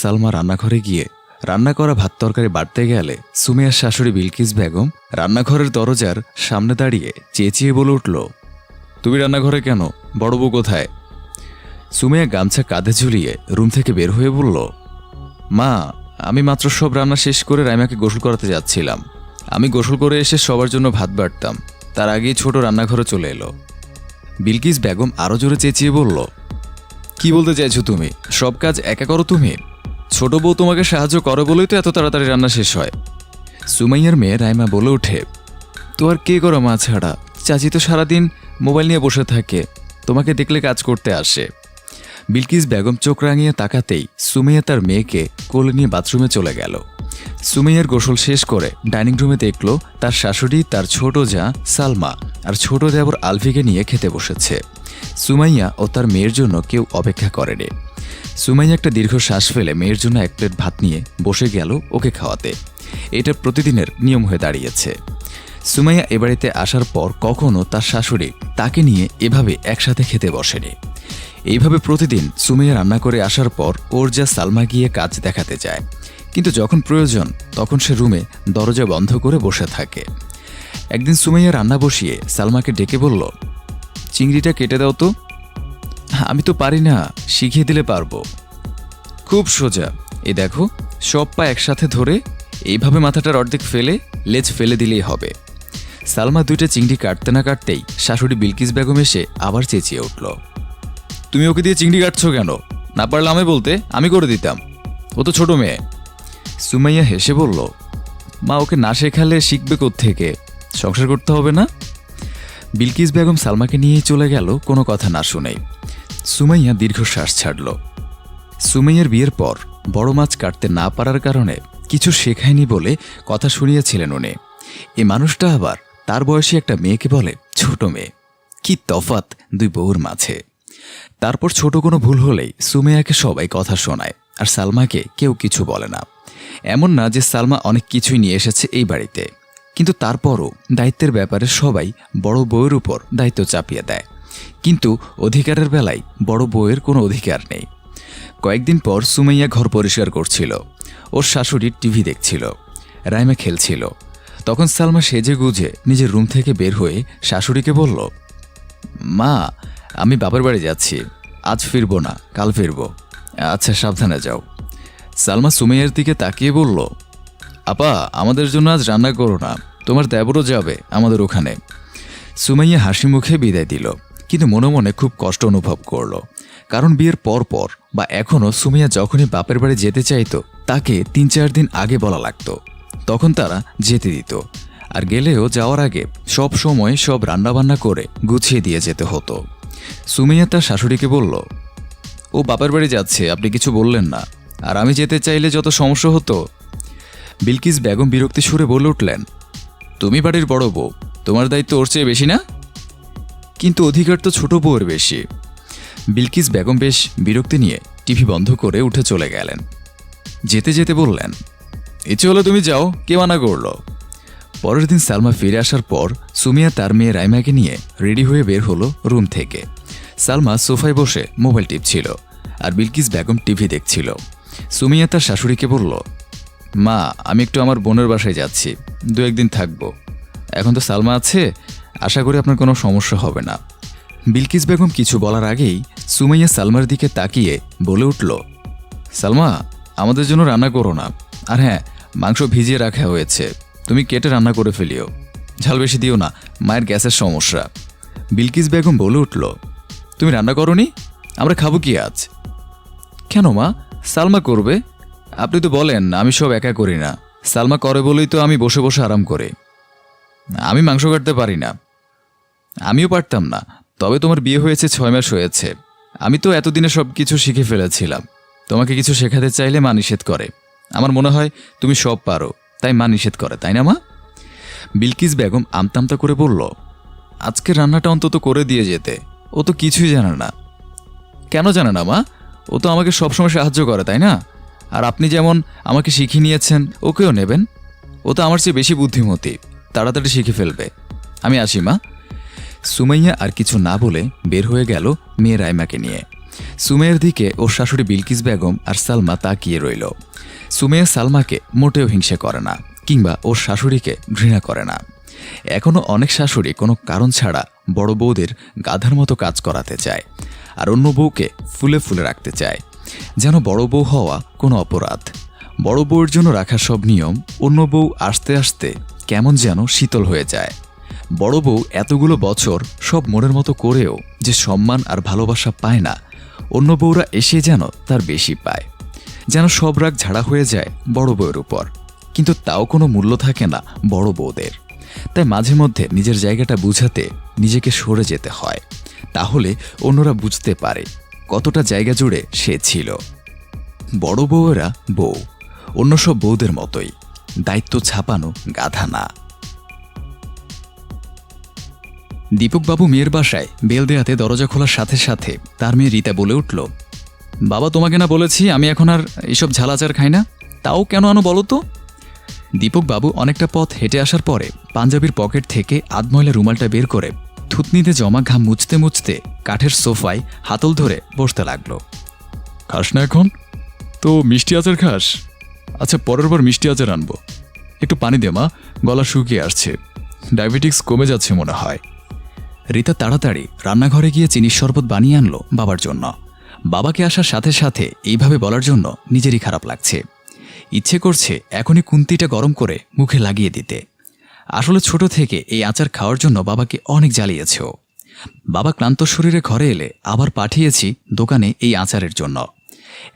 সালমা রান্নাঘরে গিয়ে রান্না করা ভাত তরকারি বাড়তে গেলে সুমিয়ার শাশুড়ি বিলকিস বেগম রান্নাঘরের দরজার সামনে দাঁড়িয়ে চেঁচিয়ে বলে উঠল, তুমি রান্নাঘরে কেন? বড় বউ কোথায়? সুমিয়া গামছা কাঁধে ঝুলিয়ে রুম থেকে বের হয়ে বলল, মা, আমি মাত্র সব রান্না শেষ করে রাইমাকে গোসল করাতে যাচ্ছিলাম। আমি গোসল করে এসে সবার জন্য ভাত বাড়তাম। তার আগেই ছোট রান্নাঘরে চলে এলো। বিলকিস বেগম আরও জোরে চেঁচিয়ে বলল, কি বলতে চাইছো তুমি? সব কাজ একা করো তুমি? ছোট বউ তোমাকে সাহায্য করো বলেই তো এত তাড়াতাড়ি রান্না শেষ হয়। সুমাইয়ার মেয়ে রাইমা বলে ওঠে, তো আর কে করো মা ছাড়া? চাচি তো সারাদিন মোবাইল নিয়ে বসে থাকে, তোমাকে দেখলে কাজ করতে আসে। বিলকিস বেগম চোখ রাঙিয়ে তাকাতেই সুমাইয়া তার মেয়েকে কোলে নিয়ে বাথরুমে চলে গেল। সুমাইয়ার গোসল শেষ করে ডাইনিং রুমে দেখল তার শাশুড়ি, তার ছোট যা সালমা আর ছোট দেবর আলভিকে নিয়ে খেতে বসেছে। সুমাইয়া ও তার মেয়ের জন্য কেউ অপেক্ষা করেনি। সুমাইয়া একটা দীর্ঘ শ্বাস ফেলে মেয়ের জন্য এক প্লেট ভাত নিয়ে বসে গেল ওকে খাওয়াতে। এটা প্রতিদিনের নিয়ম হয়ে দাঁড়িয়েছে। সুমাইয়া এ বাড়িতে আসার পর কখনো তার শাশুড়ি তাকে নিয়ে এভাবে একসাথে খেতে বসেনি। এইভাবে প্রতিদিন সুমাইয়া রান্না করে আসার পর ওর যা সালমা গিয়ে কাজ দেখাতে যায়। কিন্তু যখন প্রয়োজন, তখন সে রুমে দরজা বন্ধ করে বসে থাকে। একদিন সুমাইয়া রান্না বসিয়ে সালমাকে ডেকে বলল চিংড়িটা কেটে দাও তো। আমি তো পারি না, শিখিয়ে দিলে পারব। খুব সোজা। এ দেখো, সব পা একসাথে ধরে এইভাবে মাথাটার অর্ধেক ফেলে, লেজ ফেলে দিলেই হবে। সালমা দুইটা চিংড়ি কাটতে না কাটতেই শাশুড়ি বিলকিস বেগম এসে আবার চেঁচিয়ে উঠল। তুমি ওকে দিয়ে চিংড়ি কাটছো কেন? না পারলে আমি বলতে, আমি করে দিতাম। ও তো ছোট মেয়ে। সুমাইয়া হেসে বলল, মা, ওকে না শেখালে শিখবে থেকে সংসার করতে হবে না? বিলকিস বেগম সালমাকে নিয়েই চলে গেল কোনো কথা না শুনেই। সুমাইয়া দীর্ঘশ্বাস ছাড়ল। সুমাইয়ার বিয়ের পর বড় মাছ কাটতে না পারার কারণে কিছু শেখায়নি বলে কথা শুনিয়েছিলেন উনি। এ মানুষটা আবার তার বয়সী একটা মেয়েকে বলে ছোট মেয়ে। কি তফাত দুই বউর মাঝে। তারপর ছোট কোনো ভুল হলেই সুমেয়াকে সবাই কথা শোনায় আর সালমাকে কেউ কিছু বলে না। এমন না যে সালমা অনেক কিছুই নিয়ে এসেছে এই বাড়িতে। কিন্তু তারপরও দায়িত্বের ব্যাপারে সবাই বড় বউয়ের উপর দায়িত্ব চাপিয়ে দেয়। কিন্তু অধিকারের বেলায় বড় বউয়ের কোনো অধিকার নেই। কয়েকদিন পর সুমাইয়া ঘর পরিষ্কার করছিল। ওর শাশুড়ি টিভি দেখছিল, রাইমা খেলছিল। তখন সালমা সেজে গুজে নিজের রুম থেকে বের হয়ে শাশুড়িকে বলল, মা, আমি বাবার বাড়ি যাচ্ছি। আজ ফিরবো না, কাল ফিরবো। আচ্ছা সাবধানে যাও। সালমা সুমাইয়ার দিকে তাকিয়ে বলল আপা, আমাদের জন্য আজ রান্না করো না। তোমার দেবরও যাবে আমাদের ওখানে। সুমাইয়া হাসি মুখে বিদায় দিল, কিন্তু মনে মনে খুব কষ্ট অনুভব করল। কারণ বিয়ের পর পর, বা এখনও সুমিয়া যখনই বাপের বাড়ি যেতে চাইতো, তাকে তিন চার দিন আগে বলা লাগতো। তখন তারা যেতে দিত। আর গেলেও যাওয়ার আগে সব সময় সব রান্নাবান্না করে গুছিয়ে দিয়ে যেতে হতো। সুমিয়া তার শাশুড়িকে বলল, ও বাপের বাড়ি যাচ্ছে, আপনি কিছু বললেন না। আর আমি যেতে চাইলে যত সমস্যা হতো বিলকিস বেগম বিরক্তি সুরে বলে উঠলেন, তুমি বাড়ির বড় বউ, তোমার দায়িত্ব ওর চেয়ে বেশি না? কিন্তু অধিকার তো ছোট বউয়ের বেশি। বিলকিস বেগম বেশ বিরক্তি নিয়ে টিভি বন্ধ করে উঠে চলে গেলেন। যেতে যেতে বললেন, ইচ্ছে হলো তুমি যাও, কে মানা করল? পরের দিন সালমা ফিরে আসার পর সুমিয়া তার মেয়ে রাইমাকে নিয়ে রেডি হয়ে বের হলো রুম থেকে। সালমা সোফায় বসে মোবাইল টিপছিল আর বিলকিস বেগম টিভি দেখছিল। সুমিয়া তার শাশুড়িকে বলল মা, আমি একটু আমার বোনের বাসায় যাচ্ছি। দু একদিন থাকব। এখন তো সালমা আছে, আশা করি আপনার কোনো সমস্যা হবে না। বিলকিস বেগম কিছু বলার আগেই সুমাইয়া সালমার দিকে তাকিয়ে বলে উঠল, সালমা, আমাদের জন্য রান্না করো না। আর হ্যাঁ মাংস ভিজিয়ে রাখা হয়েছে। তুমি কেটে রান্না করে ফেলিও। ঝাল বেশি দিও না, মায়ের গ্যাসের সমস্যা। বিলকিস বেগম বলে উঠল, তুমি রান্না করনি? আমরা খাব কি আজ? কেন মা? সালমা করবে? আপনি তো বলেন, আমি সব একা করি না। সালমা করে বলেই তো আমি বসে বসে আরাম করি। আমি মাংস কাটতে পারি না। আমিও পারতাম না, তবে তোমার বিয়ে হয়েছে ছয় মাস হয়েছে। আমি তো এতদিনে সব কিছু শিখে ফেলেছিলাম। তোমাকে কিছু শেখাতে চাইলে মা নিষেধ করে। আমার মনে হয় তুমি সব পারো, তাই মা নিষেধ করে, তাই না মা? বিলকিস বেগম আমতামতা করে বলল, আজকে রান্নাটা অন্তত করে দিয়ে যেতে। ও তো কিছুই জানে না। কেন জানে না মা? ও তো আমাকে সবসময় সাহায্য করে, তাই না? আর আপনি যেমন আমাকে শিখিয়ে নিয়েছেন, ওকেও নেবেন। ও তো আমার চেয়ে বেশি বুদ্ধিমতী, তাড়াতাড়ি শিখে ফেলবে। আমি আসি, মা। সুমাইয়া আর কিছু না বলে বের হয়ে গেল মেয়ে রাইমাকে নিয়ে। সুমেয়ের দিকে ওর শাশুড়ি বিলকিস বেগম আর সালমা তাকিয়ে রইল। সুমেয়া সালমাকে মোটেও হিংসে করে না, কিংবা ওর শাশুড়িকে ঘৃণা করে না। এখনও অনেক শাশুড়ি কোনো কারণ ছাড়া বড় বউদের গাধার মতো কাজ করাতে চায়, আর অন্য বউকে ফুলে ফুলে রাখতে চায়। যেন বড় বউ হওয়া কোনো অপরাধ। বড় বউয়ের জন্য রাখা সব নিয়ম অন্য বউ আসতে আসতে কেমন যেন শীতল হয়ে যায়। বড় বউ এতগুলো বছর সব মনের মতো করেও যে সম্মান আর ভালোবাসা পায় না, অন্য বউরা এসে যেন তার বেশি পায়। যেন সব রাগ ঝাড়া হয়ে যায় বড় বউয়ের উপর। কিন্তু তাও কোনো মূল্য থাকে না বড় বউদের। তাই মাঝে মধ্যে নিজের জায়গাটা বুঝাতে নিজেকে সরে যেতে হয়। তাহলে অন্যরা বুঝতে পারে কতটা জায়গা জুড়ে সে ছিল। বড় বউয়েরা বউ, অন্য সব বউদের মতোই, দায়িত্ব ছাপানো গাধা না। দীপকবাবু মেয়ের বাসায় বেল দেয়াতে দরজা খোলার সাথে সাথে তার মেয়ে রীতা বলে উঠল, বাবা, তোমাকে না বলেছি আমি এখন আর এসব ঝালাচার খাই না? তাও কেন আনো বলো তো? দীপকবাবু অনেকটা পথ হেঁটে আসার পরে পাঞ্জাবির পকেট থেকে আধময়লা রুমালটা বের করে থুতনিতে জমা ঘাম মুছতে মুছতে কাঠের সোফায় হাতল ধরে বসতে লাগল। খাস না এখন? তো মিষ্টি আচার খাস? আচ্ছা পরের বার মিষ্টি আচার আনব। একটু পানি দে মা গলা শুকিয়ে আসছে। ডায়াবেটিক্স কমে যাচ্ছে মনে হয়। রীতা তাড়াতাড়ি রান্নাঘরে গিয়ে চিনির শরবত বানিয়ে আনলো বাবার জন্য। বাবাকে আসার সাথে সাথে এইভাবে বলার জন্য নিজেরই খারাপ লাগছে। ইচ্ছে করছে এখনই কুন্তিটা গরম করে মুখে লাগিয়ে দিতে। আসলে ছোট থেকে এই আচার খাওয়ার জন্য বাবাকে অনেক জ্বালিয়েছে বাবা ক্লান্ত শরীরে ঘরে এলে আবার পাঠিয়েছি দোকানে এই আচারের জন্য।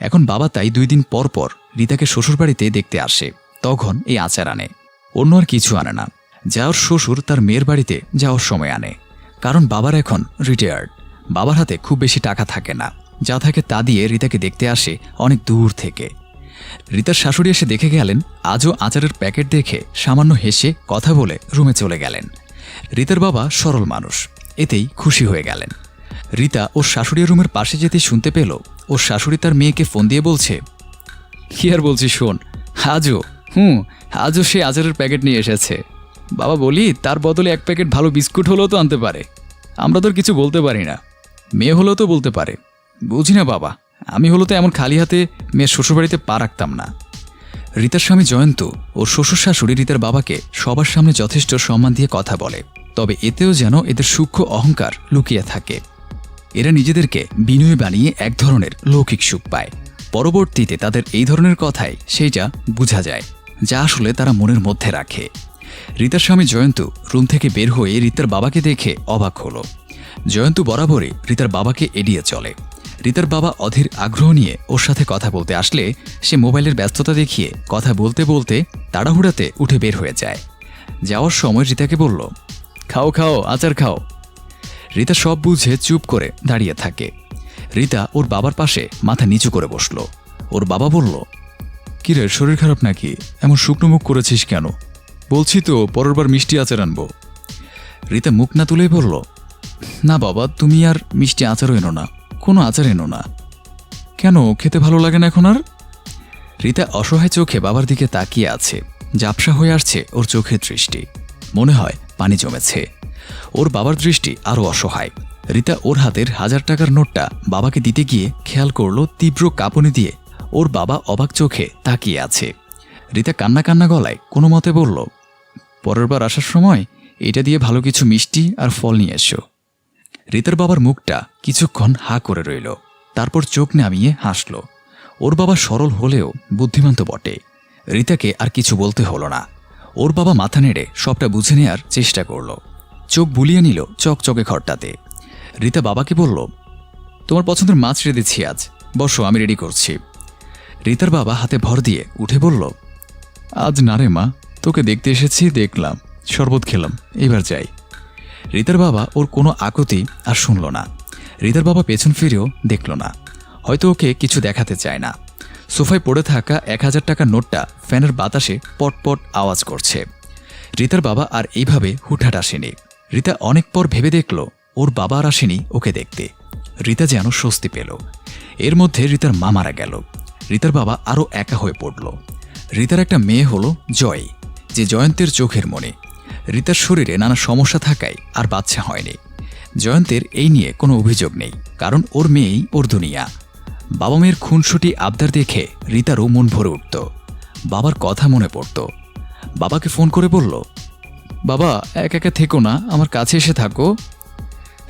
এখন বাবা তাই দুই দিন পর পর রীতাকে শ্বশুরবাড়িতে দেখতে আসে, তখন এই আচার আনে। অন্য আর কিছু আনে না। যাওয়ার শ্বশুর তার মেয়ের বাড়িতে যাওয়ার সময় আনে, কারণ বাবার এখন রিটায়ার্ড বাবার হাতে খুব বেশি টাকা থাকে না। যা থাকে তা দিয়ে রীতাকে দেখতে আসে অনেক দূর থেকে। রীতার শাশুড়ি এসে দেখে গেলেন, আজও আচারের প্যাকেট দেখে সামান্য হেসে কথা বলে রুমে চলে গেলেন। রীতার বাবা সরল মানুষ, এতেই খুশি হয়ে গেলেন। রীতা ওর শাশুড়ি রুমের পাশে যেতে শুনতে পেল ওর শাশুড়ি তার মেয়েকে ফোন দিয়ে বলছে, কি আর বলছি শোন, আজও, হুম, আজও সে আচারের প্যাকেট নিয়ে এসেছে। বাবা বলি, তার বদলে এক প্যাকেট ভালো বিস্কুট হলেও তো আনতে পারে। আমরা তো আর কিছু বলতে পারি না। মেয়ে হলেও তো বলতে পারে। বুঝি না বাবা। আমি হলো তো এমন খালি হাতে মেয়ের শ্বশুরবাড়িতে পা রাখতাম না। রীতার স্বামী জয়ন্ত ও শ্বশুর শাশুড়ি রীতার বাবাকে সবার সামনে যথেষ্ট সম্মান দিয়ে কথা বলে, তবে এতেও যেন এদের সূক্ষ্ম অহংকার লুকিয়ে থাকে। এরা নিজেদেরকে বিনয় বানিয়ে এক ধরনের লৌকিক সুখ পায়। পরবর্তীতে তাদের এই ধরনের কথাই সেইটা বোঝা যায়, যা আসলে তারা মনের মধ্যে রাখে। রীতার স্বামী জয়ন্ত রুম থেকে বের হয়ে রীতার বাবাকে দেখে অবাক হলো। জয়ন্ত বরাবরই রীতার বাবাকে এড়িয়ে চলে। রীতার বাবা অধীর আগ্রহ নিয়ে ওর সাথে কথা বলতে আসলে সে মোবাইলের ব্যস্ততা দেখিয়ে কথা বলতে বলতে তাড়াহুড়াতে উঠে বের হয়ে যায়। যাওয়ার সময় রিতাকে বলল, খাও খাও, আচার খাও। রিতা সব বুঝে চুপ করে দাঁড়িয়ে থাকে। রিতা ওর বাবার পাশে মাথা নিচু করে বসল। ওর বাবা বলল কিরে শরীর খারাপ নাকি? এমন শুকনো মুখ করেছিস কেন? বলছি তো, পরের বার মিষ্টি আচার আনব। রীতা মুখ না তুলেই বলল না বাবা, তুমি আর মিষ্টি আচারও এনো না, কোনো আচার এনো না। কেন, খেতে ভালো লাগে না এখন আর? রিতা অসহায় চোখে বাবার দিকে তাকিয়ে আছে জাপসা হয়ে আসছে ওর চোখের দৃষ্টি। মনে হয় পানি জমেছে। ওর বাবার দৃষ্টি আরও অসহায়। রিতা ওর হাতের হাজার টাকার নোটটা বাবাকে দিতে গিয়ে খেয়াল করল তীব্র কাঁপুনি দিয়ে ওর বাবা অবাক চোখে তাকিয়ে আছে। রীতা কান্না কান্না গলায় কোনো মতে বলল, পরের বার আসার সময় এটা দিয়ে ভালো কিছু মিষ্টি আর ফল নিয়ে এসো। রীতার বাবার মুখটা কিছুক্ষণ হা করে রইল। তারপর চোখ নামিয়ে হাসল। ওর বাবা সরল হলেও বুদ্ধিমান তো বটে। রিতাকে আর কিছু বলতে হলো না। ওর বাবা মাথা নেড়ে সবটা বুঝে নেয়ার চেষ্টা করল। চোখ বুলিয়ে নিল চকচকে ঘরটাতে। রিতা বাবাকে বলল, তোমার পছন্দের মাছ রেঁধেছি আজ। বসো, আমি রেডি করছি। রিতার বাবা হাতে ভর দিয়ে উঠে বলল, আজ না রে মা, তোকে দেখতে এসেছি, দেখলাম। শরবত খেলাম, এবার যাই। রীতার বাবা ওর কোনো আকতি আর শুনল না। রিতার বাবা পেছন ফিরেও দেখল না। হয়তো ওকে কিছু দেখাতে চায় না। সোফায় পড়ে থাকা এক হাজার টাকার নোটটা ফ্যানের বাতাসে পটপট আওয়াজ করছে। রিতার বাবা আর এইভাবে হুটহাট আসেনি। রিতা অনেক পর ভেবে দেখল ওর বাবা আর আসেনি ওকে দেখতে। রিতা যেন স্বস্তি পেল। এর মধ্যে রিতার মা মারা গেল। রিতার বাবা আরও একা হয়ে পড়ল। রিতার একটা মেয়ে হলো জয়, যে জয়ন্তের চোখের মনে রীতার শরীরে নানা সমস্যা থাকায় আর বাচ্চা হয়নি। জয়ন্তের এই নিয়ে কোনো অভিযোগ নেই, কারণ ওর মেয়েই ওর দুনিয়া বাবা মেয়ের খুনসুটি আবদার দেখে রিতারও মন ভরে উঠত। বাবার কথা মনে পড়ত। বাবাকে ফোন করে বলল, বাবা, এক একা থেকো না, আমার কাছে এসে থাকো।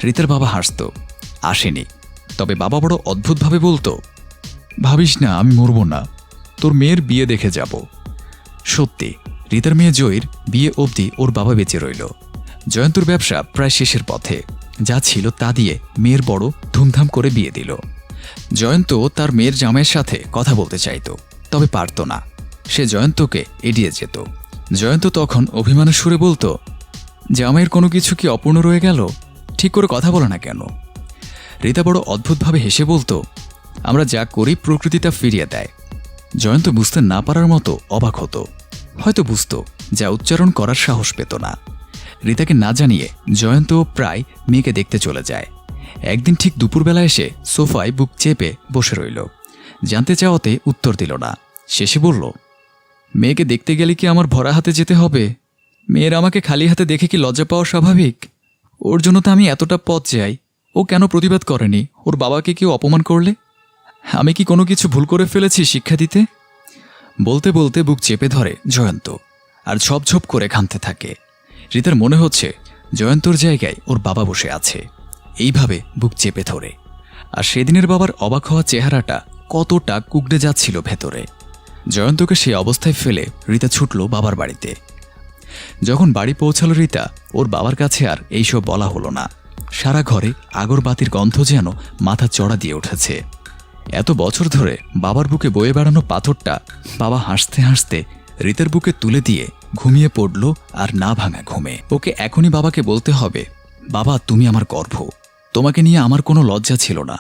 রিতার বাবা হাসত, আসেনি। তবে বাবা বড় অদ্ভুতভাবে বলতো, ভাবিস না, আমি মরব না। তোর মেয়ের বিয়ে দেখে যাব। সত্যি রীতার মেয়ে জয়ীর বিয়ে অবধি ওর বাবা বেঁচে রইল। জয়ন্তর ব্যবসা প্রায় শেষের পথে। যা ছিল তা দিয়ে মেয়ের বড় ধুমধাম করে বিয়ে দিল। জয়ন্ত তার মেয়ের জামাইয়ের সাথে কথা বলতে চাইতো, তবে পারত না। সে জয়ন্তকে এড়িয়ে যেত। জয়ন্ত তখন অভিমানের সুরে বলতো, জামাইয়ের কোনো কিছু কি অপূর্ণ রয়ে গেল? ঠিক করে কথা বলে না কেন? রীতা বড় অদ্ভুতভাবে হেসে বলতো, আমরা যা করি প্রকৃতি তা ফিরিয়ে দেয়। জয়ন্ত বুঝতে না পারার মতো অবাক হতো। হয়তো বুঝতো যা উচ্চারণ করার সাহস পেত না। রিতাকে না জানিয়ে জয়ন্ত প্রায় মেয়েকে দেখতে চলে যায়। একদিন ঠিক দুপুরবেলা এসে সোফায় বুক চেপে বসে রইল। জানতে চাওয়াতে উত্তর দিল না। শেষে বলল, মেয়েকে দেখতে গেলে কি আমার ভরা হাতে যেতে হবে? মেয়ের আমাকে খালি হাতে দেখে কি লজ্জা পাওয়া স্বাভাবিক? ওর জন্য তো আমি এতটা পথ যাই ও কেন প্রতিবাদ করেনি? ওর বাবাকে কেউ অপমান করলে? আমি কি কোনো কিছু ভুল করে ফেলেছি শিক্ষা দিতে? বলতে বলতে বুক চেপে ধরে জয়ন্ত, আর ঝপঝপ করে খামতে থাকে। রিতার মনে হচ্ছে জয়ন্তর জায়গায় ওর বাবা বসে আছে। এইভাবে বুক চেপে ধরে। আর সেদিনের বাবার অবাক হওয়া চেহারাটা কতটা কুকড়ে যাচ্ছিল ভেতরে। জয়ন্তকে সেই অবস্থায় ফেলে রিতা ছুটল বাবার বাড়িতে। যখন বাড়ি পৌঁছালো রীতা, ওর বাবার কাছে আর এইসব বলা হলো না। সারা ঘরে আগরবাতির গন্ধ যেন মাথা চড়া দিয়ে উঠেছে। এত বছর ধরে বাবার বুকে বয়ে বেড়ানো পাথরটা বাবা হাসতে হাসতে রীতের বুকে তুলে দিয়ে ঘুমিয়ে পড়ল আর না ভাঙা ঘুমে। ওকে এখনই বাবাকে বলতে হবে, বাবা, তুমি আমার গর্ভ। তোমাকে নিয়ে আমার কোনো লজ্জা ছিল না।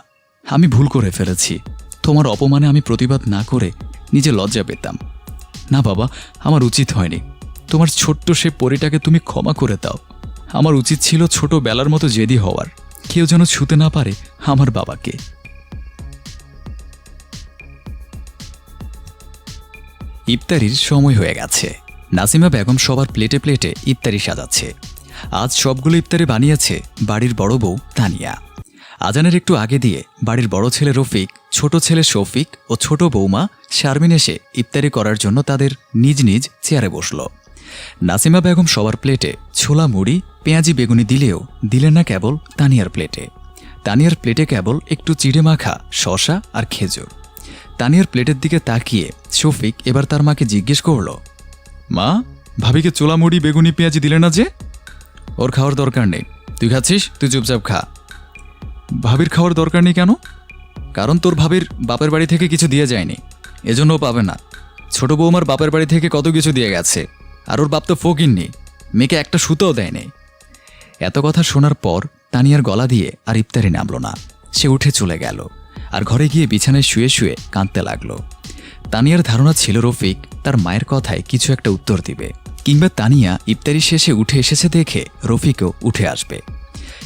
আমি ভুল করে ফেলেছি। তোমার অপমানে আমি প্রতিবাদ না করে নিজে লজ্জা পেতাম। না বাবা, আমার উচিত হয়নি। তোমার ছোট্ট সে পরিটাকে তুমি ক্ষমা করে দাও। আমার উচিত ছিল ছোট বেলার মতো জেদি হওয়ার। কেউ যেন ছুতে না পারে আমার বাবাকে। ইফতারির সময় হয়ে গেছে। নাসিমা বেগম সবার প্লেটে প্লেটে ইফতারি সাজাচ্ছে। আজ সবগুলো ইফতারি বানিয়েছে বাড়ির বড় বউ তানিয়া। আজানের একটু আগে দিয়ে বাড়ির বড় ছেলে রফিক, ছোট ছেলে শফিক ও ছোট বৌমা শারমিন এসে ইফতারি করার জন্য তাদের নিজ নিজ চেয়ারে বসল। নাসিমা বেগম সবার প্লেটে ছোলা মুড়ি, পেঁয়াজি বেগুনি দিলেও দিলেন না কেবল তানিয়ার প্লেটে। তানিয়ার প্লেটে কেবল একটু চিড়ে মাখা শশা আর খেজুর। তানিয়ার প্লেটের দিকে তাকিয়ে শফিক এবার তার মাকে জিজ্ঞেস করল, মা, ভাবিকে চোলা মুড়ি বেগুনি, পেঁয়াজি দিলে না যে? ওর খাওয়ার দরকার নেই। তুই খাচ্ছিস? তুই চুপচাপ খা। ভাবির খাওয়ার দরকার নেই কেন? কারণ তোর ভাবির বাপের বাড়ি থেকে কিছু দিয়ে যায়নি। এজন্য পাবে না। ছোট বৌমার বাপের বাড়ি থেকে কত কিছু দিয়ে গেছে। আর ওর বাপ তো ফকিননি। মেয়েকে একটা সুতোও দেয়নি। এত কথা শোনার পর তানিয়ার গলা দিয়ে আর ইফতারি নামল না। সে উঠে চলে গেল। আর ঘরে গিয়ে বিছানায় শুয়ে শুয়ে কাঁদতে লাগল। তানিয়ার ধারণা ছিল রফিক তার মায়ের কথায় কিছু একটা উত্তর দিবে, কিংবা তানিয়া ইফতারি শেষে উঠে এসেছে দেখে রফিকও উঠে আসবে।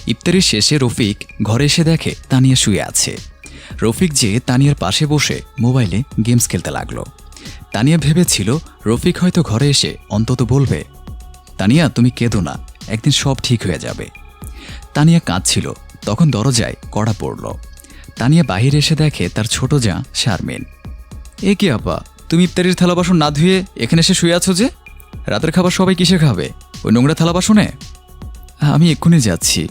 ইফতারির শেষে রফিক ঘরে এসে দেখে তানিয়া শুয়ে আছে। রফিক যে তানিয়ার পাশে বসে মোবাইলে গেমস খেলতে লাগল। তানিয়া ভেবেছিল রফিক হয়তো ঘরে এসে অন্তত বলবে, তানিয়া, তুমি কেঁদো না, একদিন সব ঠিক হয়ে যাবে। তানিয়া কাঁদছিল, তখন দরজায় কড়া পড়ল। তানিয়া বাহিরে এসে দেখে তার ছোট যা, শারমিন। এ কি আপা তুমি ইফতারির থালা বাসন না ধুয়ে এখানে এসে শুয়ে আছো যে? রাতের খাবার সবাই কিসে খাবে? ওই নোংরা থালা বাসনে? আমি এক্ষুনি যাচ্ছি।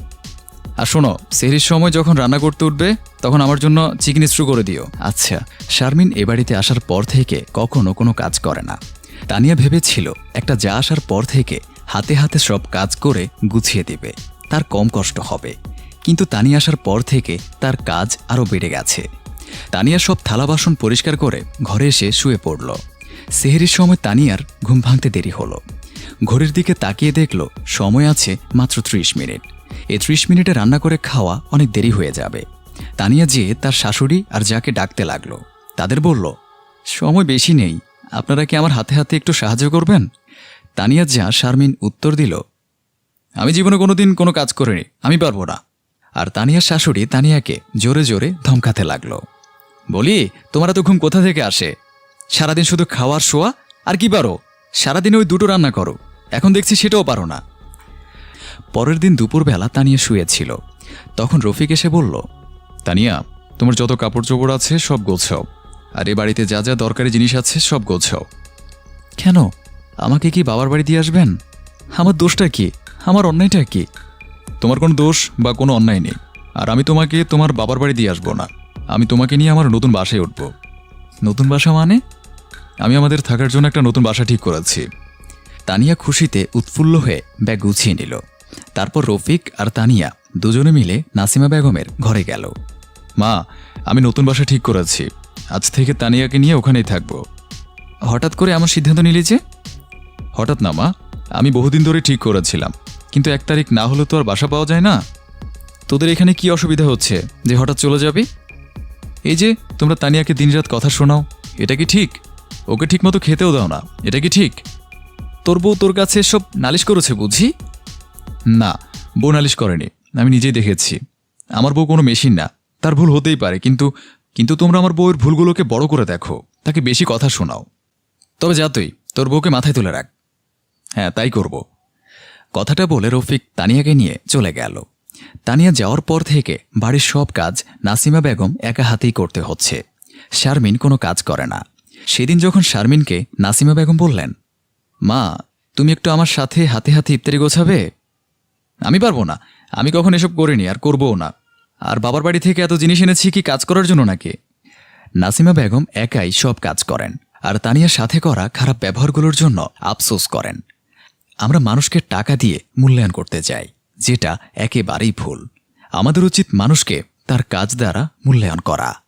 আর শোনো, সেহরির সময় যখন রান্না করতে উঠবে, তখন আমার জন্য চিকেন স্ট্রু করে দিও। আচ্ছা শারমিন এ বাড়িতে আসার পর থেকে কখনো কোনো কাজ করে না। তানিয়া ভেবেছিল, একটা যা আসার পর থেকে হাতে হাতে সব কাজ করে গুছিয়ে দিবে। তার কম কষ্ট হবে। কিন্তু তানিয়া আসার পর থেকে তার কাজ আরও বেড়ে গেছে। তানিয়া সব থালা বাসন পরিষ্কার করে ঘরে এসে শুয়ে পড়ল। সেহেরির সময় তানিয়ার ঘুম ভাঙতে দেরি হলো। ঘড়ির দিকে তাকিয়ে দেখল, সময় আছে মাত্র ত্রিশ মিনিট। এই ত্রিশ মিনিটে রান্না করে খাওয়া অনেক দেরি হয়ে যাবে। তানিয়া যেয়ে তার শাশুড়ি আর যাকে ডাকতে লাগল, তাদের বলল, সময় বেশি নেই। আপনারা কি আমার হাতে হাতে একটু সাহায্য করবেন? তানিয়া যা শারমিন উত্তর দিল, আমি জীবনে কোনোদিন কোনো কাজ করিনি। আমি পারব না। আর তানিয়ার শাশুড়ি তানিয়াকে জোরে জোরে ধমকাতে লাগল। বলি, তোমার তো ঘুম কোথা থেকে আসে? সারাদিন শুধু খাওয়ার শোয়া আর কি পারো? সারাদিন ওই দুটো রান্না করো। এখন দেখছি সেটাও পারো না। পরের দিন দুপুরবেলা তানিয়া শুয়েছিল। তখন রফিক এসে বলল, তানিয়া, তোমার যত কাপড় চোপড় আছে সব গোছাও। আর এ বাড়িতে যা যা দরকারি জিনিস আছে সব গোছাও। কেন? আমাকে কি বাবার বাড়ি দিয়ে আসবেন? আমার দোষটা কি? আমার অন্যায়টা কি? তোমার কোনো দোষ বা কোনো অন্যায় নেই। আর আমি তোমাকে তোমার বাবার বাড়ি দিয়ে আসব না। আমি তোমাকে নিয়ে আমার নতুন বাসায় উঠব। নতুন বাসা মানে? আমি আমাদের থাকার জন্য একটা নতুন বাসা ঠিক করেছি। তানিয়া খুশিতে উৎফুল্ল হয়ে ব্যাগ গুছিয়ে নিল। তারপর রফিক আর তানিয়া দুজনে মিলে নাসিমা বেগমের ঘরে গেল। মা, আমি নতুন বাসা ঠিক করেছি। আজ থেকে তানিয়াকে নিয়ে ওখানেই থাকব। হঠাৎ করে আমার সিদ্ধান্ত নিলি যে? হঠাৎ না মা। আমি বহুদিন ধরে ঠিক করেছিলাম। কিন্তু এক তারিখ না হলে তো আর বাসা পাওয়া যায় না। তোদের এখানে কি অসুবিধা হচ্ছে? যে হঠাৎ চলে যাবি? এই যে, তোমরা তানিয়াকে দিনরাত কথা শোনাও, এটা কি ঠিক? ওকে ঠিকমতো খেতেও দাও না, এটা কি ঠিক? তোর বউ তোর কাছে সব নালিশ করেছে বুঝি? না, বউ নালিশ করেনি, আমি নিজেই দেখেছি। আমার বউ কোনো মেশিন না, তার ভুল হতেই পারে, কিন্তু কিন্তু তোমরা আমার বউয়ের ভুলগুলোকে বড় করে দেখো, তাকে বেশি কথা শোনাও। তবে যা তুই, তোর বউকে মাথায় তুলে রাখ। হ্যাঁ তাই করব। কথাটা বলে রফিক তানিয়াকে নিয়ে চলে গেল। তানিয়া যাওয়ার পর থেকে বাড়ির সব কাজ নাসিমা বেগম একা হাতেই করতে হচ্ছে। শারমিন কোনো কাজ করে না। সেদিন যখন শারমিনকে নাসিমা বেগম বললেন, মা, তুমি একটু আমার সাথে হাতে হাতে ইফতারি গোছাবে? আমি পারব না। আমি কখন এসব করিনি, আর করবও না। আর বাবার বাড়ি থেকে এত জিনিস এনেছি কি কাজ করার জন্য নাকি? নাসিমা বেগম একাই সব কাজ করেন, আর তানিয়ার সাথে করা খারাপ ব্যবহারগুলোর জন্য আফসোস করেন। আমরা মানুষকে টাকা দিয়ে মূল্যায়ন করতে চাই, যেটা একেবারেই ভুল। আমাদের উচিত মানুষকে তার কাজ দ্বারা মূল্যায়ন করা।